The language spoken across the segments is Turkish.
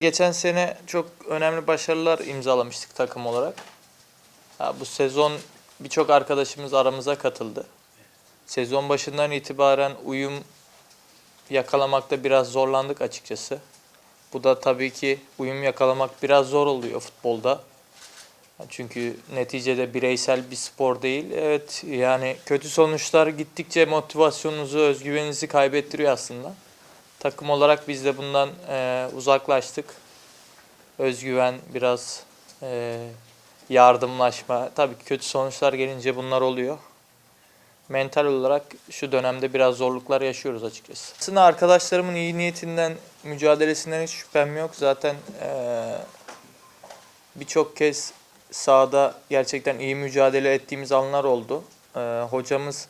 Geçen sene çok önemli başarılar imzalamıştık takım olarak. Ha, bu sezon birçok arkadaşımız aramıza katıldı. Sezon başından itibaren uyum yakalamakta biraz zorlandık açıkçası. Bu da tabii ki uyum yakalamak biraz zor oluyor futbolda. Çünkü neticede bireysel bir spor değil. Evet yani kötü sonuçlar gittikçe motivasyonunuzu, özgüveninizi kaybettiriyor aslında. Takım olarak biz de bundan e, uzaklaştık. Özgüven, biraz e, yardımlaşma. Tabii ki kötü sonuçlar gelince bunlar oluyor. Mental olarak şu dönemde biraz zorluklar yaşıyoruz açıkçası. Aslında arkadaşlarımın iyi niyetinden, mücadelesinden hiç şüphem yok. Zaten e, birçok kez sahada gerçekten iyi mücadele ettiğimiz anlar oldu. E, hocamız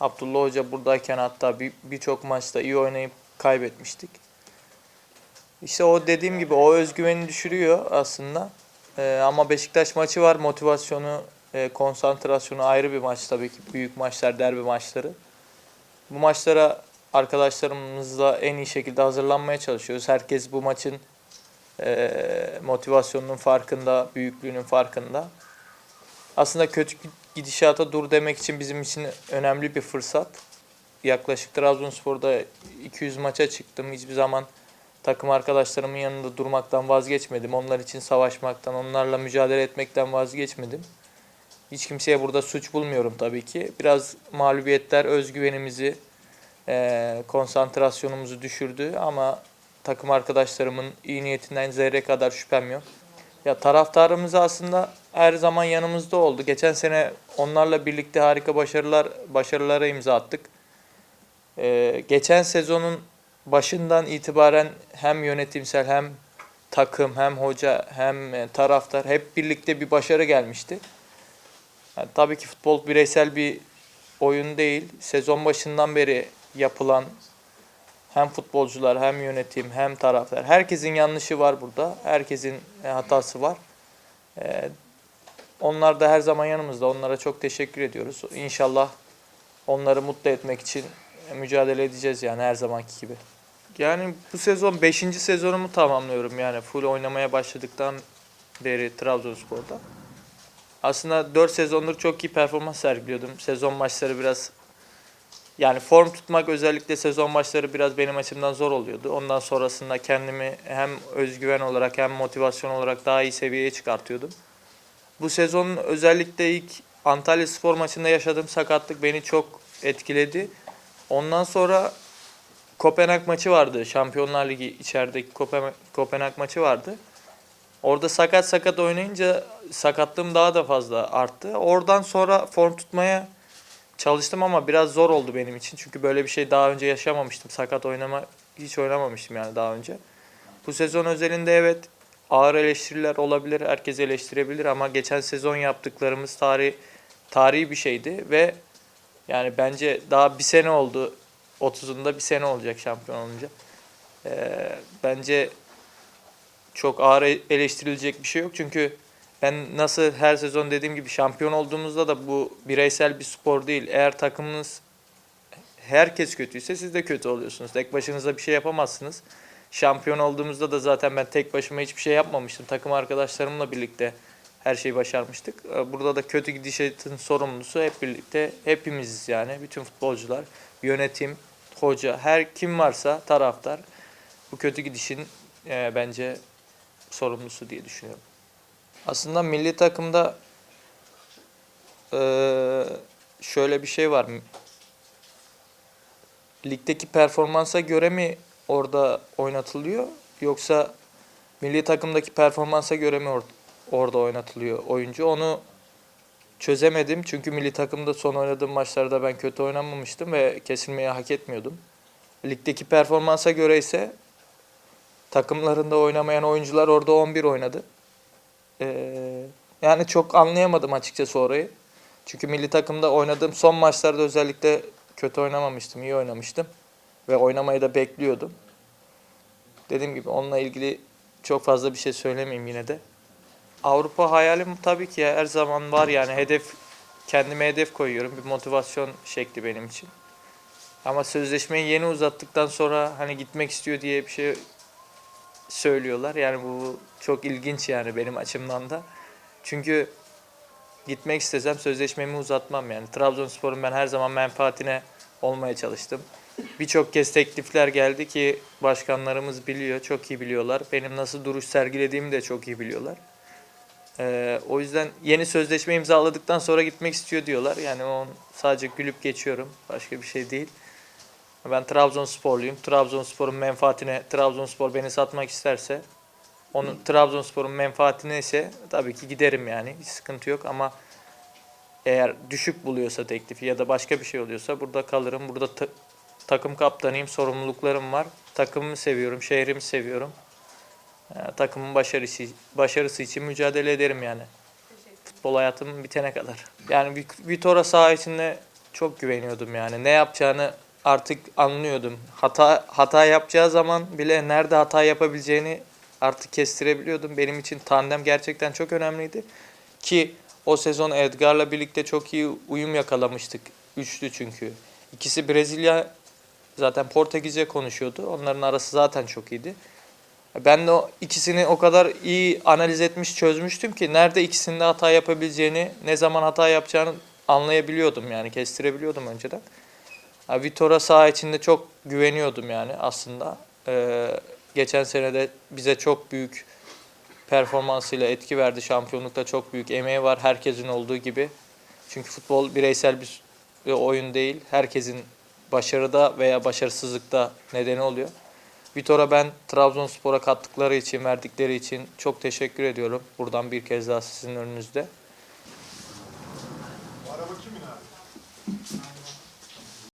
Abdullah Hoca buradayken hatta bir- birçok maçta iyi oynayıp kaybetmiştik. İşte o dediğim gibi o özgüveni düşürüyor aslında. Ee, ama Beşiktaş maçı var. Motivasyonu, e, konsantrasyonu ayrı bir maç tabii ki. Büyük maçlar, derbi maçları. Bu maçlara arkadaşlarımızla en iyi şekilde hazırlanmaya çalışıyoruz. Herkes bu maçın e, motivasyonunun farkında, büyüklüğünün farkında. Aslında kötü gidişata dur demek için bizim için önemli bir fırsat. Yaklaşık Trabzonspor'da 200 maça çıktım. Hiçbir zaman takım arkadaşlarımın yanında durmaktan vazgeçmedim. Onlar için savaşmaktan, onlarla mücadele etmekten vazgeçmedim. Hiç kimseye burada suç bulmuyorum tabii ki. Biraz mağlubiyetler özgüvenimizi, eee, konsantrasyonumuzu düşürdü ama takım arkadaşlarımın iyi niyetinden zerre kadar şüphem yok. Ya taraftarımız aslında her zaman yanımızda oldu. Geçen sene onlarla birlikte harika başarılar başarılara imza attık. Ee, geçen sezonun başından itibaren hem yönetimsel hem takım hem hoca hem e, taraftar hep birlikte bir başarı gelmişti. Yani tabii ki futbol bireysel bir oyun değil. Sezon başından beri yapılan hem futbolcular hem yönetim hem taraftar herkesin yanlışı var burada. Herkesin e, hatası var. Ee, onlar da her zaman yanımızda. Onlara çok teşekkür ediyoruz. İnşallah onları mutlu etmek için mücadele edeceğiz yani her zamanki gibi. Yani bu sezon 5. sezonumu tamamlıyorum yani full oynamaya başladıktan beri Trabzonspor'da. Aslında 4 sezondur çok iyi performans sergiliyordum. Sezon maçları biraz yani form tutmak özellikle sezon maçları biraz benim açımdan zor oluyordu. Ondan sonrasında kendimi hem özgüven olarak hem motivasyon olarak daha iyi seviyeye çıkartıyordum. Bu sezon özellikle ilk Antalya Spor maçında yaşadığım sakatlık beni çok etkiledi. Ondan sonra Kopenhag maçı vardı. Şampiyonlar Ligi içerideki Kopenhag, maçı vardı. Orada sakat sakat oynayınca sakatlığım daha da fazla arttı. Oradan sonra form tutmaya çalıştım ama biraz zor oldu benim için. Çünkü böyle bir şey daha önce yaşamamıştım. Sakat oynama hiç oynamamıştım yani daha önce. Bu sezon özelinde evet ağır eleştiriler olabilir. Herkes eleştirebilir ama geçen sezon yaptıklarımız tarih tarihi bir şeydi ve yani bence daha bir sene oldu. 30'unda bir sene olacak şampiyon olunca. Ee, bence çok ağır e- eleştirilecek bir şey yok. Çünkü ben nasıl her sezon dediğim gibi şampiyon olduğumuzda da bu bireysel bir spor değil. Eğer takımınız herkes kötüyse siz de kötü oluyorsunuz. Tek başınıza bir şey yapamazsınız. Şampiyon olduğumuzda da zaten ben tek başıma hiçbir şey yapmamıştım. Takım arkadaşlarımla birlikte her şeyi başarmıştık. Ee, Burada da kötü gidişatın sorumlusu hep birlikte hepimiziz yani. Bütün futbolcular, yönetim, hoca, her kim varsa taraftar bu kötü gidişin e, bence sorumlusu diye düşünüyorum. Aslında milli takımda e, şöyle bir şey var. Ligdeki performansa göre mi orada oynatılıyor yoksa milli takımdaki performansa göre mi orada oynatılıyor oyuncu? Onu çözemedim çünkü milli takımda son oynadığım maçlarda ben kötü oynamamıştım ve kesilmeyi hak etmiyordum. Ligdeki performansa göre ise takımlarında oynamayan oyuncular orada 11 oynadı. Ee, yani çok anlayamadım açıkçası orayı. Çünkü milli takımda oynadığım son maçlarda özellikle kötü oynamamıştım, iyi oynamıştım. Ve oynamayı da bekliyordum. Dediğim gibi onunla ilgili çok fazla bir şey söylemeyeyim yine de. Avrupa hayalim tabii ki her zaman var yani hedef kendime hedef koyuyorum. Bir motivasyon şekli benim için. Ama sözleşmeyi yeni uzattıktan sonra hani gitmek istiyor diye bir şey söylüyorlar. Yani bu çok ilginç yani benim açımdan da. Çünkü gitmek istesem sözleşmemi uzatmam yani. Trabzonspor'un ben her zaman menfaatine olmaya çalıştım. Birçok kez teklifler geldi ki başkanlarımız biliyor, çok iyi biliyorlar. Benim nasıl duruş sergilediğimi de çok iyi biliyorlar. Ee, o yüzden yeni sözleşme imzaladıktan sonra gitmek istiyor diyorlar. Yani on sadece gülüp geçiyorum. Başka bir şey değil. Ben Trabzonsporluyum. Trabzonspor'un menfaatine Trabzonspor beni satmak isterse onun Trabzonspor'un menfaatine ise tabii ki giderim yani. Hiç sıkıntı yok ama eğer düşük buluyorsa teklifi ya da başka bir şey oluyorsa burada kalırım. Burada ta- takım kaptanıyım, sorumluluklarım var. Takımımı seviyorum, şehrimi seviyorum. Ee, takımın başarısı başarısı için mücadele ederim yani. Futbol hayatım bitene kadar. Yani Vitor'a saha içinde çok güveniyordum yani. Ne yapacağını artık anlıyordum. Hata hata yapacağı zaman bile nerede hata yapabileceğini artık kestirebiliyordum. Benim için tandem gerçekten çok önemliydi. Ki o sezon Edgar'la birlikte çok iyi uyum yakalamıştık. Üçlü çünkü. İkisi Brezilya zaten Portekizce konuşuyordu. Onların arası zaten çok iyiydi. Ben de o ikisini o kadar iyi analiz etmiş, çözmüştüm ki nerede ikisinde hata yapabileceğini, ne zaman hata yapacağını anlayabiliyordum yani, kestirebiliyordum önceden. Ha, Vitor'a saha içinde çok güveniyordum yani aslında. Ee, geçen sene de bize çok büyük performansıyla etki verdi. Şampiyonlukta çok büyük emeği var herkesin olduğu gibi. Çünkü futbol bireysel bir bir oyun değil. Herkesin başarıda veya başarısızlıkta nedeni oluyor. Vitor'a ben Trabzonspor'a kattıkları için, verdikleri için çok teşekkür ediyorum. Buradan bir kez daha sizin önünüzde.